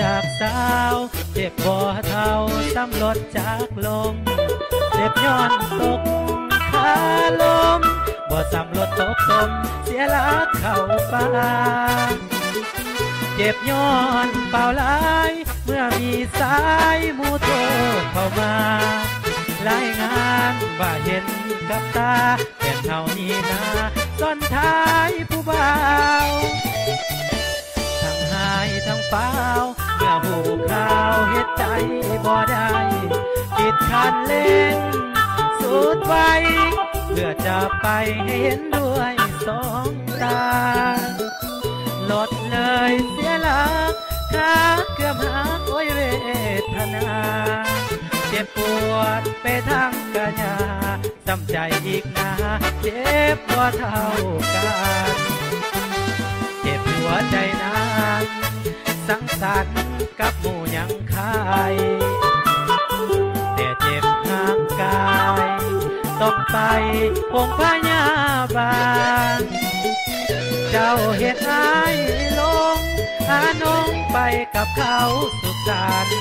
จากสาว เจ็บบ่เท่าซ้ำรถจากลม เจ็บย้อนตกขาลมบ่ซ้ำรถตกตมเสียหลักเข้าป่าเจ็บย้อนเปล่าหลาย เมื่อมีสายมูโทรเข้ามารายงานว่าเห็นกับตาเป็นเท่านี้ ข่าวเฮ็ดใจบ่ได้ปิดคันเล่น สุดไวเพื่อจะไปให้เห็นด้วยสองตาลดเลยเสียหลักขาเกือบหักโอยเวทนาเจ็บปวดไปทั้งกายาจำใจอีกนาเจ็บบ่เท่ากัน เจ็บหัวใจนาน สังสรรค์กับหมู่ยังคายแต่เจ็บห่างกาย ต้องไปคงพยาบาลเจ้าเหตุอายลงหานงไปกับเขาสุขสันต์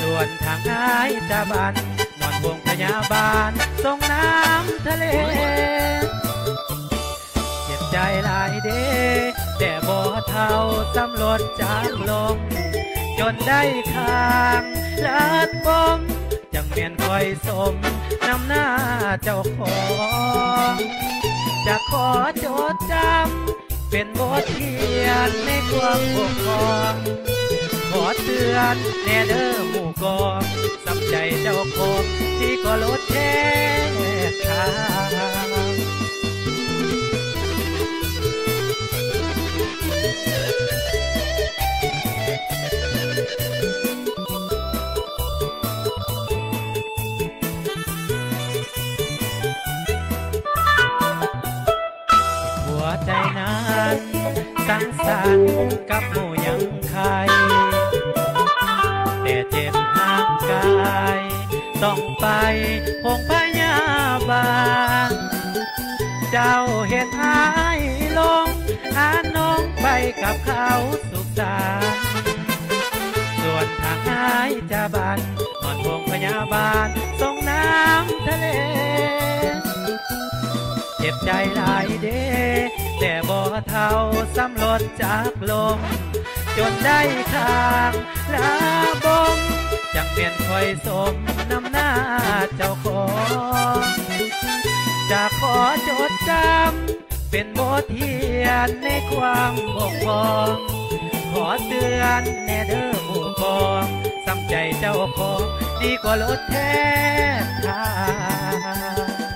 ส่วนทางอายจะบันนอนวงพยาบาลส่งน้ำทะเล เจ็บใจหลายเด แต่บ่เท่าสำรวจากลมจนได้ข้างเลิดบมจังเมียนคอยสมนำหน้าเจ้าของจะขอจดจำเป็นบทเรียนในความปกครองขอเตือนแน่เด้อหมู่กองสำใจเจ้าของที่ก็ลดแท้ทาง วใจนั้นสังสรรค์กับหมู่ยังใครแต่เจ็บห่างกาย ต้องไปพงพยาบาลเจ้าเห็นอายลงหาน้องไปกับเขาสุขสันส่วนทางอายจะบันนอนพงพยาบาล ใจหลายเดแต่บ่เท่าสำรถจากลม จนได้ข้างลาบมจังเปลี่ยนคอยสมน้ำหน้าเจ้าของจะขอจดจำเป็นบทเรียนในความบกพร่องขอเตือนแน่เด้อหมู่กองสำใจเจ้าของดีกว่าลดแท้ทาง